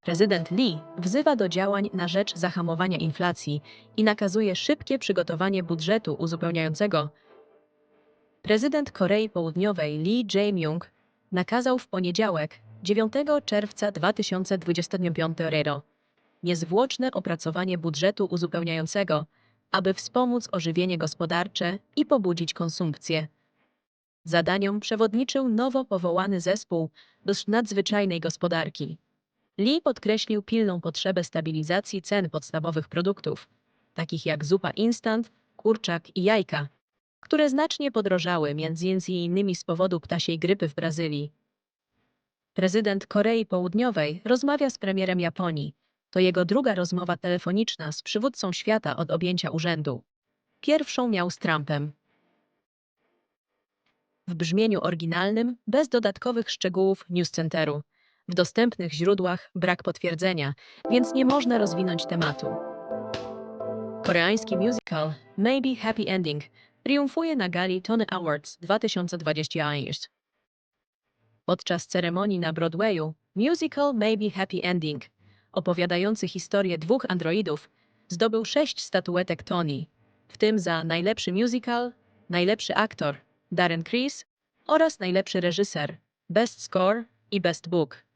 Prezydent Lee wzywa do działań na rzecz zahamowania inflacji i nakazuje szybkie przygotowanie budżetu uzupełniającego. Prezydent Korei Południowej Lee Jae-myung nakazał w poniedziałek, 9 czerwca 2025 roku niezwłoczne opracowanie budżetu uzupełniającego, aby wspomóc ożywienie gospodarcze i pobudzić konsumpcję. Zadaniom przewodniczył nowo powołany zespół do nadzwyczajnej gospodarki. Lee podkreślił pilną potrzebę stabilizacji cen podstawowych produktów, takich jak zupa instant, kurczak i jajka, które znacznie podrożały m.in. z powodu ptasiej grypy w Brazylii. Prezydent Korei Południowej rozmawia z premierem Japonii. To jego druga rozmowa telefoniczna z przywódcą świata od objęcia urzędu. Pierwszą miał z Trumpem. W brzmieniu oryginalnym, bez dodatkowych szczegółów newscenteru. W dostępnych źródłach brak potwierdzenia, więc nie można rozwinąć tematu. Koreański musical Maybe Happy Ending triumfuje na gali Tony Awards 2021. Podczas ceremonii na Broadwayu musical Maybe Happy Ending, opowiadający historię dwóch androidów, zdobył sześć statuetek Tony, w tym za najlepszy musical, najlepszy aktor Darren Criss oraz najlepszy reżyser Best Score i Best Book.